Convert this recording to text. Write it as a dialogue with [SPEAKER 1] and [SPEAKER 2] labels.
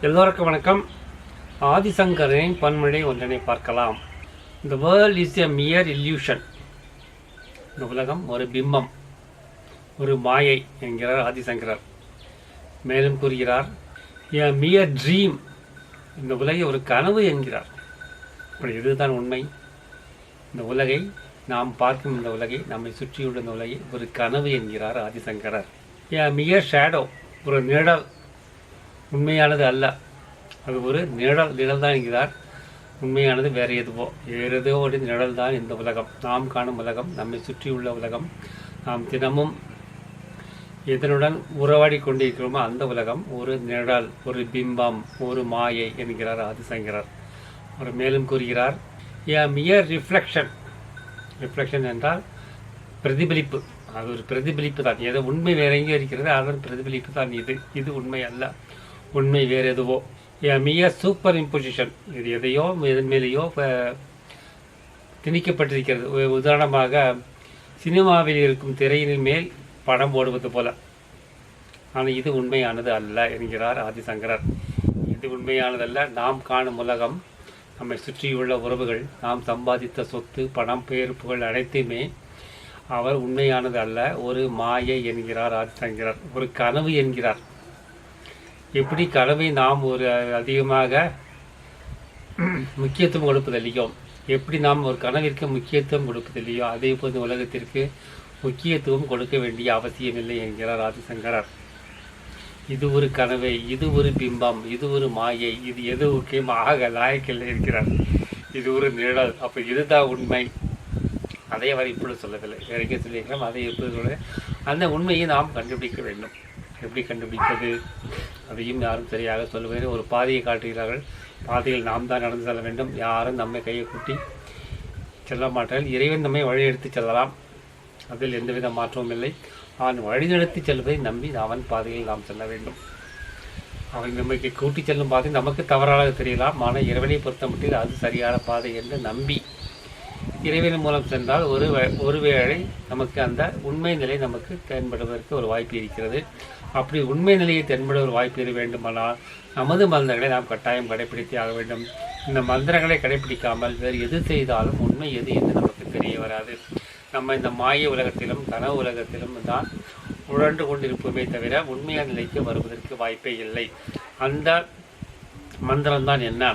[SPEAKER 1] எல்லோருக்கும் வணக்கம். ஆதிசங்கரின் பன்மொழி ஒன்றனை பார்க்கலாம். இந்த world is a mere illusion இந்த உலகம் ஒரு பிம்பம் ஒரு மாயை என்கிறார் ஆதிசங்கரர். மேலும் கூறுகிறார் எ மியர் ட்ரீம் இந்த உலகை ஒரு கனவு என்கிறார். அப்படி இதுதான் உண்மை. இந்த உலகை நாம் பார்க்கும் இந்த உலகை நம்மை சுற்றியுள்ள இந்த உலகை ஒரு கனவு என்கிறார் ஆதிசங்கரர். எ மியர் ஷேடோ ஒரு நிழல் உண்மையானது அல்ல. அது ஒரு நிழல் நிழல் தான் என்கிறார். உண்மையானது வேறு எதுவோ வேறு ஏதோ ஒரு நிழல் தான் இந்த உலகம். நாம் காணும் உலகம் நம்மை சுற்றியுள்ள உலகம். நாம் தினமும் எதனுடன் உறவாடி கொண்டிருக்கிறோமோ அந்த உலகம் ஒரு நிழல் ஒரு பிம்பம் ஒரு மாயை என்கிறார் ஆதிசங்கரர். அவர் மேலும் கூறுகிறார் ஏ மியர் ரிஃப்ளெக்ஷன் ரிஃப்ளெக்ஷன் என்றால் பிரதிபலிப்பு. அது ஒரு பிரதிபலிப்பு தான். ஏதோ உண்மை வேற எங்கே இருக்கிறது அதன் பிரதிபலிப்பு தான் இது. இது உண்மை அல்ல. உண்மை வேறு எதுவோ. ஏ சூப்பர் இம்போசிஷன் இது எதையோ எதன் மேலேயோ திணிக்கப்பட்டிருக்கிறது. உதாரணமாக சினிமாவில் இருக்கும் திரையின் மேல் படம் போடுவது போல. ஆனால் இது உண்மையானது அல்ல என்கிறார் ஆதிசங்கரர். இது உண்மையானதல்ல. நாம் காணும் உலகம் நம்மை சுற்றியுள்ள உறவுகள் நாம் சம்பாதித்த சொத்து பணம் பெயர் புகழ் அனைத்துமே அவர் உண்மையானது அல்ல. ஒரு மாயை என்கிறார் ஆதிசங்கரர். ஒரு கனவு என்கிறார். எப்படி கனவை நாம் ஒரு அதிகமாக முக்கியத்துவம் கொடுப்பதில்லையோ எப்படி நாம் ஒரு கனவிற்கு முக்கியத்துவம் கொடுப்பதில்லையோ அதே போது உலகத்திற்கு முக்கியத்துவம் கொடுக்க வேண்டிய அவசியமில்லை என்கிறார் ஆதிசங்கரர். இது ஒரு கனவை இது ஒரு பிம்பம் இது ஒரு மாயை இது எதுவுக்கே ஆக லாயக்கில்லை என்கிறார். இது ஒரு நிழல். அப்போ இதுதான் உண்மை. அதை அவர் இப்பொழுது சொல்லவில்லை. வேற சொல்லியிருக்கிறோம் அதை எப்பொழுது சொல்ல அந்த உண்மையை நாம் கண்டுபிடிக்க வேண்டும். எப்படி கண்டுபிடிப்பது? அதையும் யாரும் சரியாக சொல்லுவதில்லை. ஒரு பாதையை காட்டுகிறார்கள். பாதையில் நாம் தான் நடந்து செல்ல வேண்டும். யாரும் நம்மை கையை கூட்டி செல்ல மாட்டார்கள். இறைவன் நம்மை வழியெடுத்து செல்லலாம். அதில் எந்தவித மாற்றமும் இல்லை. அவன் வழிநடத்தி செல்வதை நம்பி அவன் பாதையில் நாம் செல்ல வேண்டும். அவன் நம்மை கூட்டி செல்லும் பாதை நமக்கு தவறாக தெரியலாம். ஆனால் இறைவனை பொறுத்த மட்டும் அது சரியான பாதை என்று நம்பி இறைவன் மூலம் சென்றால் ஒரு வே- ஒருவேளை நமக்கு அந்த உண்மை நிலை நமக்கு தென்படுவதற்கு ஒரு வாய்ப்பு இருக்கிறது. அப்படி உண்மை நிலையை தென்பட ஒரு வாய்ப்பு இருக்க வேண்டுமானால் நமது மந்திரங்களை நாம் கட்டாயம் கடைபிடித்தே ஆக வேண்டும். இந்த மந்திரங்களை கடைபிடிக்காமல் வேறு எது செய்தாலும் உண்மை எது என்று நமக்கு தெரிய வராது. நம்ம இந்த மாய உலகத்திலும் கனவு உலகத்திலும் தான் உழன்று கொண்டிருப்போமே தவிர உண்மையான நிலைக்கு வருவதற்கு வாய்ப்பே இல்லை. அந்த மந்திரம்தான் என்ன?